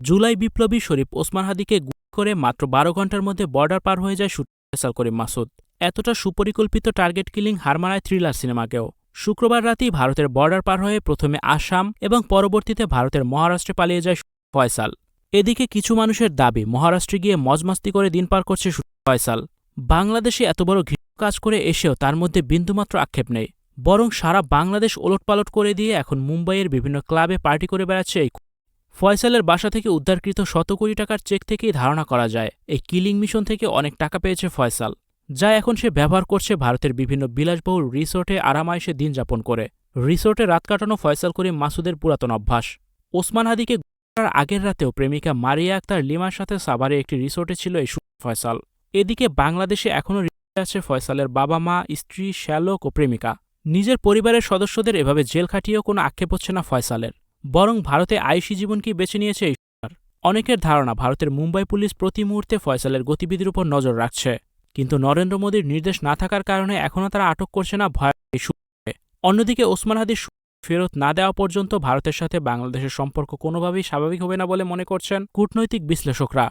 জুলাই বিপ্লবী শরীফ ওসমান হাদিকে গুলি করে মাত্র বারো ঘণ্টার মধ্যে বর্ডার পার হয়ে যায় শুটিং ফয়সাল করিম মাসুদ। এতটা সুপরিকল্পিত টার্গেট কিলিং হার মানায় থ্রিলার সিনেমাকেও। শুক্রবার রাতেই ভারতের বর্ডার পার হয়ে প্রথমে আসাম এবং পরবর্তীতে ভারতের মহারাষ্ট্রে পালিয়ে যায় ফয়সাল। এদিকে কিছু মানুষের দাবি, মহারাষ্ট্রে গিয়ে মজমাস্তি করে দিন পার করছে ফয়সাল। বাংলাদেশে এত বড় ঘৃণ কাজ করে এসেও তার মধ্যে বিন্দুমাত্র আক্ষেপ নেই। বরং সারা বাংলাদেশ ওলটপালট করে দিয়ে এখন মুম্বাইয়ের বিভিন্ন ক্লাবে পার্টি করে বেড়াচ্ছে এই ফয়সালের বাসা থেকে উদ্ধারকৃত শত কোটি টাকার চেক থেকেই ধারণা করা যায়, এই কিলিং মিশন থেকে অনেক টাকা পেয়েছে ফয়সাল, যা এখন সে ব্যবহার করছে ভারতের বিভিন্ন বিলাসবহুল রিসোর্টে আরামায়েশে দিন যাপন করে। রিসোর্টে রাত কাটানো ফয়সাল করিম মাসুদের পুরাতন অভ্যাস। ওসমান হাদিকে করার আগের রাতেও প্রেমিকা মারিয়া আক্তার লিমার সাথে সাভারে একটি রিসোর্টে ছিল এই ফয়সাল। এদিকে বাংলাদেশে এখনও আছে ফয়সালের বাবা মা, স্ত্রী, শ্যালক ও প্রেমিকা। নিজের পরিবারের সদস্যদের এভাবে জেল খাটিয়েও কোনো আক্ষেপ হচ্ছে না ফয়সালের। বরং ভারতে আয়ুষী জীবনকেই বেছে নিয়েছে এই সরকার। অনেকের ধারণা ভারতের মুম্বাই পুলিশ প্রতি মুহূর্তে ফয়সালের গতিবিধির উপর নজর রাখছে। কিন্তু নরেন্দ্র মোদীর নির্দেশ না থাকার কারণে এখনও তারা আটক করছে না ভয়। অন্যদিকে ওসমান হাদির ফেরত না দেওয়া পর্যন্ত ভারতের সাথে বাংলাদেশের সম্পর্ক কোনোভাবেই স্বাভাবিক হবে না বলে মনে করছেন কূটনৈতিক বিশ্লেষকরা।